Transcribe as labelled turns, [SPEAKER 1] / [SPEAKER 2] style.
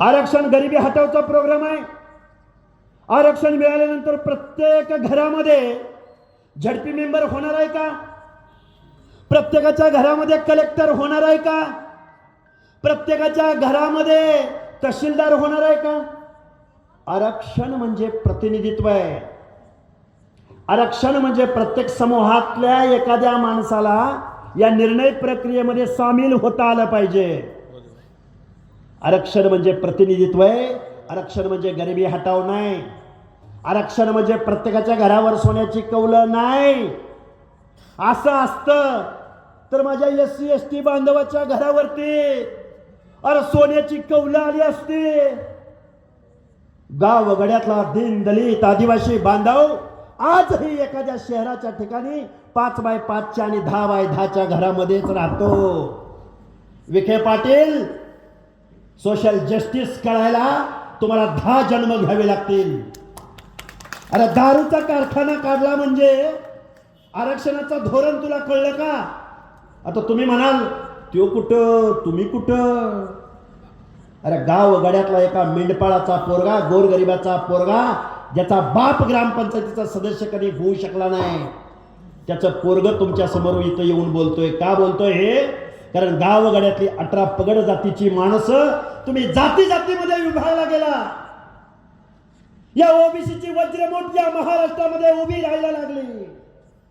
[SPEAKER 1] आरक्षण गरिबी हटवचा प्रोग्राम आहे. आरक्षण मिळाल्यानंतर प्रत्येक घरामध्ये झडपी मेंबर होणार आहे का? प्रत्येकाच्या घरामध्ये कलेक्टर होणार आहे का? प्रत्येकाच्या घरामध्ये तहसीलदार होणार आहे का? आरक्षण म्हणजे प्रतिनिधित्व आहे. आरक्षण म्हणजे प्रत्येक समूहातल्या एखाद्या माणसाला या निर्णय प्रक्रियेमध्ये सामील होता आलं पाहिजे. आरक्षण म्हणजे प्रतिनिधित्व आहे. आरक्षण म्हणजे गरिबी हटाव नाही. आरक्षण म्हणजे प्रत्येकाच्या घरावर सोन्याची कौलं नाही. असं असतं. तर माझ्या एस सी एस टी बांधवाच्या घरावरती अरे सोन्याची कौलं आली असती. गाव गड्यातला दिन दलित आदिवासी बांधव आजही एखाद्या शहराच्या ठिकाणी पाच बाय पाचच्या आणि दहा बाय दहाच्या घरामध्येच राहतो. विखे पाटील सोशल जस्टिस कळायला तुम्हाला दहा जन्म घ्यावे लागतील. अरे दारूचा कारखाना काढला म्हणजे आरक्षणाचं धोरण तुला कळलं का? आता तुम्ही म्हणाल त्यो कुठं? तुम्ही कुठं? अरे गाव गड्यातला एका मेंढपाळाचा पोरगा गोरगरिबाचा पोरगा ज्याचा बाप ग्रामपंचायतीचा सदस्य कधी होऊ शकला नाही. त्याचं पोरग तुमच्यासमोर इथं येऊन बोलतोय. का बोलतोय हे? कारण गावगड्यातली अठरा पगड जातीची माणसं तुम्ही जाती जातीमध्ये विभागला गेला. या ओबीसीची वज्र या महाराष्ट्रामध्ये उभी राहायला लागली.